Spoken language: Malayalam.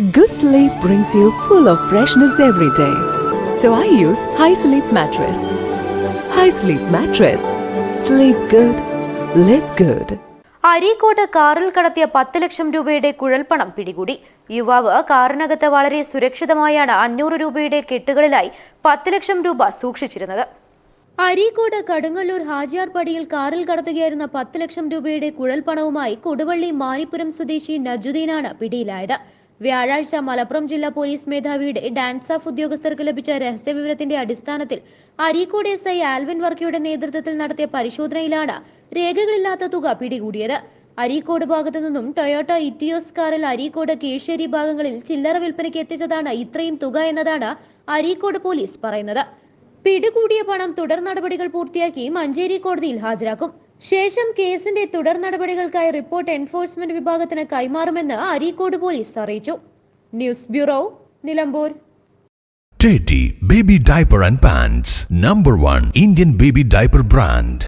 Good sleep brings you full of freshness every day. So I use High Sleep Mattress. High Sleep Mattress. Sleep good. Live good. Areekode കാറിൽ കടത്തിയ പത്ത് ലക്ഷം രൂപയുടെ കുഴൽപ്പണം പിടികൂടി യുവാവ് കാറിനകത്ത് വളരെ സുരക്ഷിതമായാണ് അഞ്ഞൂറ് രൂപയുടെ കെട്ടുകളിലായി പത്ത് ലക്ഷം രൂപ സൂക്ഷിച്ചിരുന്നത് അരീക്കോട് കടുങ്ങല്ലൂർ ഹാജിയാർപടിയിൽ കാറിൽ കടത്തുകയായിരുന്ന പത്ത് ലക്ഷം രൂപയുടെ കുഴൽപ്പണവുമായി കൊടുവള്ളി മാനിപ്പുരം സ്വദേശി നജുദ്ദീനാണ് പിടിയിലായത് വ്യാഴാഴ്ച മലപ്പുറം ജില്ലാ പോലീസ് മേധാവിയുടെ ഡാൻസ് ഓഫ് ഉദ്യോഗസ്ഥർക്ക് ലഭിച്ച രഹസ്യവിവരത്തിന്റെ അടിസ്ഥാനത്തിൽ അരീക്കോട് എസ് ഐ ആൽവിൻ വർക്കിയുടെ നേതൃത്വത്തിൽ നടത്തിയ പരിശോധനയിലാണ് രേഖകളില്ലാത്ത തുക പിടികൂടിയത്. അരീക്കോട് ഭാഗത്തു നിന്നും ടൊയോട്ട ഇറ്റിയോസ് കാറിൽ അരീക്കോട് കേശേരി ഭാഗങ്ങളിൽ ചില്ലറ വിൽപ്പനയ്ക്ക് എത്തിച്ചതാണ് ഇത്രയും തുക എന്നതാണ് അരീക്കോട് പോലീസ് പറയുന്നത്. പിടികൂടിയ പണം തുടർ നടപടികൾ പൂർത്തിയാക്കി മഞ്ചേരി കോടതിയിൽ ഹാജരാക്കും. ശേഷം കേസിന്റെ തുടർ നടപടികൾക്കായി റിപ്പോർട്ട് എൻഫോഴ്സ്മെന്റ് വിഭാഗത്തിന് കൈമാറുമെന്ന് അരീക്കോട് പോലീസ് അറിയിച്ചു. News bureau Nilambur. Teddy Baby Diaper and Pants, number 1 Indian baby diaper brand.